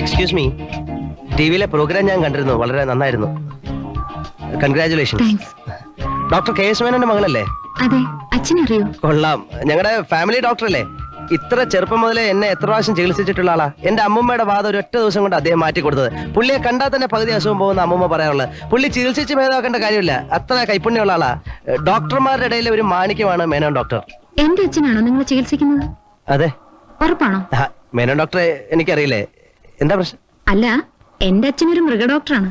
Excuse me T വിയിലെ programme ഞാൻ കണ്ടിരുന്നു. വളരെ നന്നായിരുന്നു. Congratulation thanks doctor K S മേനന്റെ മകളല്ലേ? അതെ അച്ഛനറിയോ? കൊള്ളാം. ഞങ്ങളുടെ ഫാമിലി ഡോക്ടർ അല്ലേ ഇത്ര ചെറുപ്പം മുതലേ എന്നെ എത്ര പ്രാവശ്യം ചികിത്സിച്ചിട്ടുള്ള ആളാ. എന്റെ അമ്മമ്മയുടെ വാദം ഒരു ഒറ്റ ദിവസം കൊണ്ട് അദ്ദേഹം മാറ്റി കൊടുത്തത് പുള്ളിയെ കണ്ടാൽ തന്നെ പകുതി അസുഖം പോകുന്ന അമ്മമ്മ പറയാനുള്ളത് പുള്ളി ചികിത്സിച്ച് ഭേദമാക്കേണ്ട കാര്യമില്ല. അത്ര കൈപ്പുണ്യമുള്ള ആളാ. ഡോക്ടർമാരുടെ ഇടയിലെ ഒരു മാണിക്യമാണ് മേനോൻ ഡോക്ടർ. എന്റെ അച്ഛനാണോ നിങ്ങൾ ചികിത്സിക്കുന്നത്? അതെ. ഉറപ്പാണോ? മേനോൻ ഡോക്ടറെ എനിക്കറിയില്ലേ? എന്താ പ്രശ്നം? അല്ല എന്റെ അച്ഛനൊരു മൃഗഡോക്ടറാണ്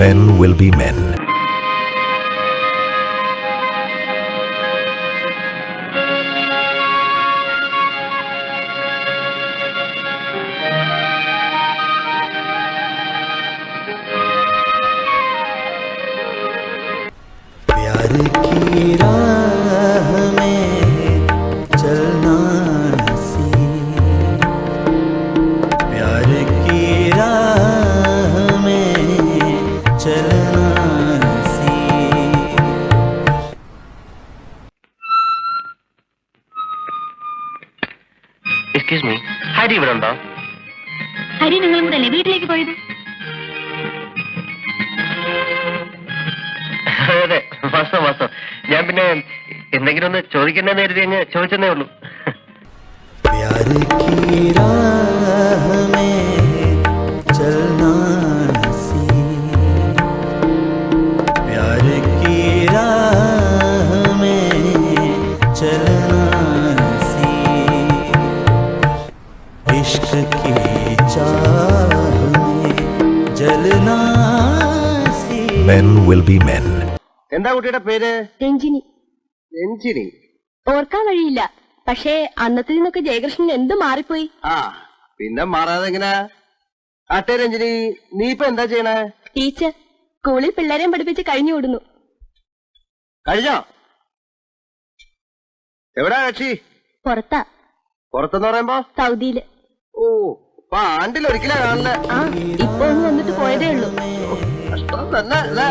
Men will be men. Excuse me Hari ഇവിടെ ഉണ്ടോ ഹരി നിങ്ങളും കൂടെ അല്ലേ വീട്ടിലേക്ക് പോയത് അതെ വാസ്തവം വാസ്തവം ഞാൻ പിന്നെ എന്തെങ്കിലും ഒന്ന് ചോദിക്കണ്ടെന്ന് കരുതി അങ്ങ് ചോദിച്ചെന്നേ ഉള്ളൂ प्यार की राह में चलना सीख प्यार की राह में चलना इश्क की चाह में जलना सीख Men will be men. എന്താ കുട്ടിയുടെ പേര് രഞ്ജിനി രഞ്ജിനി ഓർക്കാൻ വഴിയില്ല പക്ഷേ അന്നത്തെ നിന്നൊക്കെ ജയകൃഷ്ണൻ എന്ത് മാറിപ്പോയി ആ പിന്നെ മാറാതെ എങ്ങനെ ആട്ടെ രഞ്ജിനി നീ ഇപ്പൊ എന്താ ചെയ്യണേ ടീച്ചർ സ്കൂളിൽ പിള്ളേരെയും പഠിപ്പിച്ച് കഴിഞ്ഞു വിടുന്നു കഴിഞ്ഞോ എവിടാ കക്ഷി പുറത്താ പുറത്തെന്ന് പറയുമ്പോ സൗദിയില് ഓ പാണ്ടിൽ ഒരിക്കലാ കാണുന്നെ ഇപ്പൊ ഒന്ന് വന്നിട്ട് പോയതേ ഉള്ളൂ. കഷ്ടം തന്നെ അല്ലേ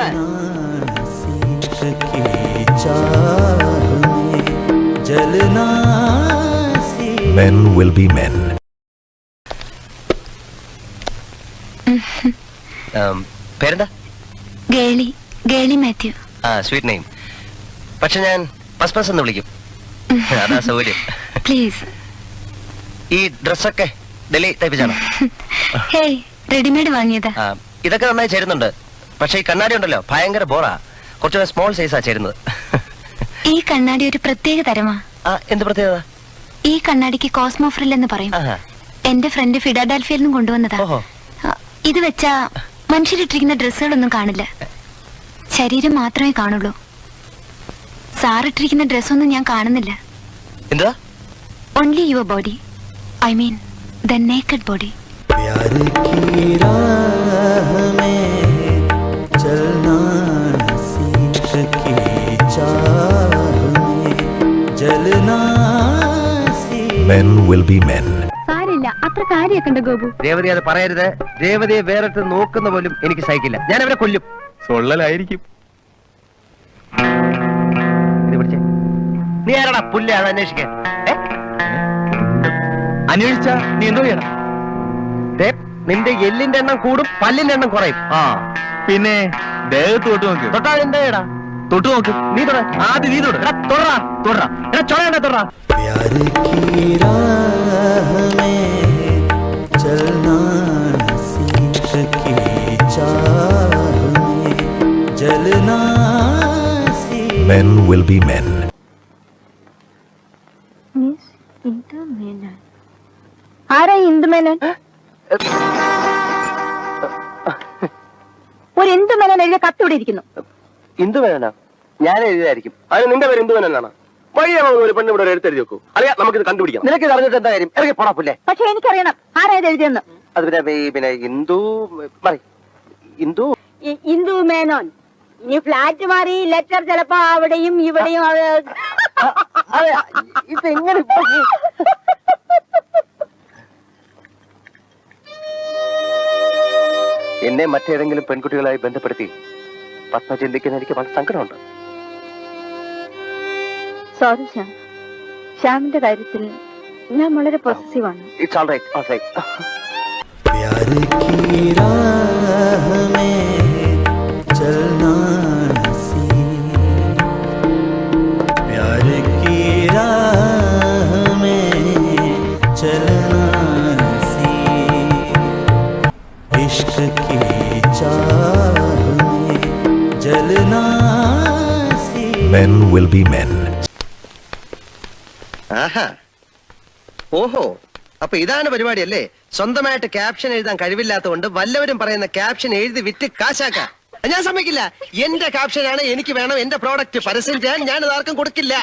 Men will be men. ഉം, പേരെന്താ? ഗേളി ഗേളി മാത്യു. ആ സ്വീറ്റ് നെയിം പക്ഷെ ഞാൻ പസ് പസ് എന്ന് വിളിക്കും. അതാ സൗകര്യം. പ്ലീസ് ഈ ഡ്രസ്സൊക്കെ ഡൽഹി തയ്പ്പിച്ചാണോ ഹേയ് റെഡിമെയ്ഡ് വാങ്ങിയതാ. ഇതൊക്കെ നന്നായി ചേരുന്നുണ്ട്. പക്ഷേ ഈ കണ്ണാടി ഉണ്ടല്ലോ ഭയങ്കര ബോറാ. കുറച്ചുകൂടെ സ്മോൾ സൈസാ ചേരുന്നത്. ഈ കണ്ണാടി ഒരു പ്രത്യേക തരമാ. എന്ത് പ്രത്യേകത? ഈ കണ്ണാടിക്ക് കോസ്മോ ഫ്രിൽ എന്ന് പറയും. എന്റെ ഫ്രണ്ട് ഫിഡാഡാൽഫിയിൽ നിന്നും കൊണ്ടുവന്നതാ. ഇത് വെച്ചാ മനുഷ്യരിട്ടിരിക്കുന്ന ഡ്രസ്സുകളൊന്നും കാണില്ല. ശരീരം മാത്രമേ കാണുള്ളൂ. സാറിട്ടിരിക്കുന്ന ഡ്രസ്സൊന്നും ഞാൻ കാണുന്നില്ല. എന്താ only your body I mean the naked body Men will be men. സാരില്ല അത്ര കാര്യമൊക്കെ ഉണ്ട് ഗോപു. രേവതി അത് പറയരുത്. രേവതിയെ വേറിട്ട് നോക്കുന്ന പോലും എനിക്ക് സഹിക്കില്ല. ഞാൻ അവരെ കൊല്ലും. സൊള്ളലായിരിക്കും. ഇത് പിടിച്ചേ. നീ ആരടാ പുല്ല്? അത് അന്വേഷിക്കാൻ അന്വേഷിച്ച നീ എന്തോ ചെയ്യണം. നിന്റെ എല്ലിന്റെ എണ്ണം കൂടും പല്ലിന്റെ എണ്ണം കുറയും. ആ. പിന്നെ ദേഹത്ത് തൊട്ട് നോക്ക്. തൊട്ടാ എന്താ ചെയ്യടാ? തൊട്ട് നോക്ക്. നീ തൊട. ആദ്യം നീ തൊട. തൊടറാ തൊടറാ എടാ ചൊറയണ്ട തൊടറാ ചലനാ Men will be men. ഇന്ദുമേനൻ ഒരു ഇന്ദുമേനൻ എഴുതിയ കത്തിവിടെ ഇരിക്കുന്നു? ഇന്ദുമേനനാ ഞാൻ എഴുതിയതായിരിക്കും. അതിന് നിന്റെ പേര് ഇന്ദുമേനനാണ് വഴിയാവുന്ന ഒരു പെണ്ണ് ഇവിടെ ഒരു എഴുത്തെഴുതി വെക്കൂ. അറിയാം നമുക്കിത് കണ്ടുപിടിക്കാം. നിനക്ക് ഇത് അറിഞ്ഞിട്ട് എന്താ കാര്യം? ഇറങ്ങി പോടാ പുല്ലേ. പക്ഷെ എനിക്കറിയണം. ആരാ എഴുതിയെന്ന് അത് പിന്നെ ഈ പിന്നെ ഇന്ദു പറ ഇന്ദു ഇന്ദു മേനോൻ. ഇനി ഫ്ലാറ്റ് മാറി ലെറ്റർ ചിലപ്പോ അവിടെയും ഇവിടെയും അതെ ഇത് എങ്ങനെ ഇപ്പൊ? എന്നെ മറ്റേതെങ്കിലും പെൺകുട്ടികളായി ബന്ധപ്പെടുത്തി പത്മ ചിന്തിക്കുന്ന എനിക്ക് വളരെ സങ്കടമുണ്ട്. സോറി ശ്യാം. ശ്യാമിന്റെ കാര്യത്തിൽ ഞാൻ വളരെ പോസിറ്റീവാണ് it's all right all right will be men. ഓഹോ. അപ്പൊ ഇതാണ് പരിപാടി അല്ലേ സ്വന്തമായിട്ട് ക്യാപ്ഷൻ എഴുതാൻ കഴിവില്ലാത്തതുകൊണ്ട് വല്ലവരും പറയുന്ന ക്യാപ്ഷൻ എഴുതി വിറ്റ് കാശാക്ക. ഞാൻ സമ്മതിക്കില്ല. എന്റെ ക്യാപ്ഷനാണ് എനിക്ക് വേണം എന്റെ പ്രോഡക്റ്റ് പരസ്യം ചെയ്യാൻ. ഞാൻ ആർക്കും കൊടുക്കില്ല.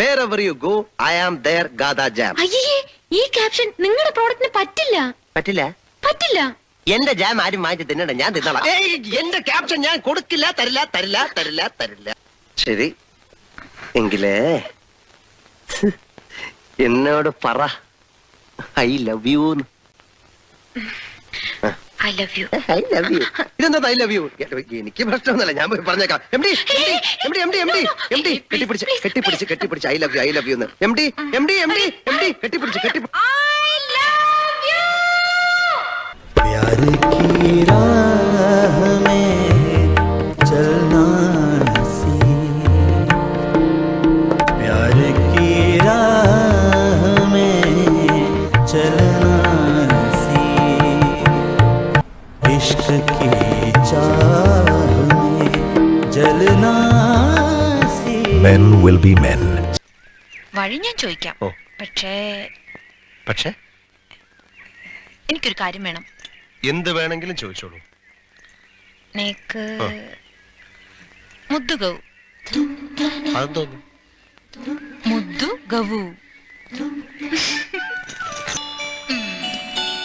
വേറെ യു ഗോ ഐ ആം ദർ ഗാദാ ജാം അയ്യേ ഈ ക്യാപ്ഷൻ നിങ്ങളുടെ പ്രോഡക്റ്റിന് പറ്റില്ല. പറ്റില്ല? പറ്റില്ല. എന്റെ ജാം ആരും മാറ്റി തിന്നണ്ട. ഞാൻ തിന്നോളാം. എന്റെ ക്യാപ്ഷൻ ഞാൻ കൊടുക്കില്ല തരില്ല തരില്ല തരില്ല തരില്ല. ശരി. എങ്കിലേ. എന്നോട് പറ. I love you I love you. I love you. ഇതെന്താ ഐ ലവ് യു? എനിക്ക് പ്രശ്നമൊന്നുമില്ല. ഞാൻ പോയി പറഞ്ഞേക്കാം. M D M D M D M D M D കെട്ടിപ്പിടിച്ച് കെട്ടിപ്പിടിച്ച് കെട്ടിപ്പിടിച്ച്. I love you I love you എന്ന്. M D M D M D M D. കെട്ടിപ്പിടിച്ച് കെട്ടി Men will be men. വഴി ഞാൻ ചോദിക്കാം ഓ. പക്ഷേ പക്ഷേ എനിക്കൊരു കാര്യം വേണം എന്ത് വേണമെങ്കിലും ചോദിച്ചോളൂ നേക്ക് മുദ്ദു ഗൗ അതെന്തോന്നു മുദ്ദു ഗവു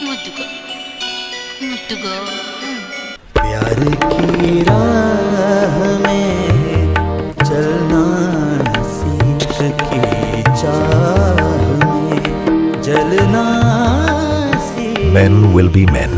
മുദ്ദു ഗൗ മുദ്ദു ഗൗ प्यार की राह Men will be men.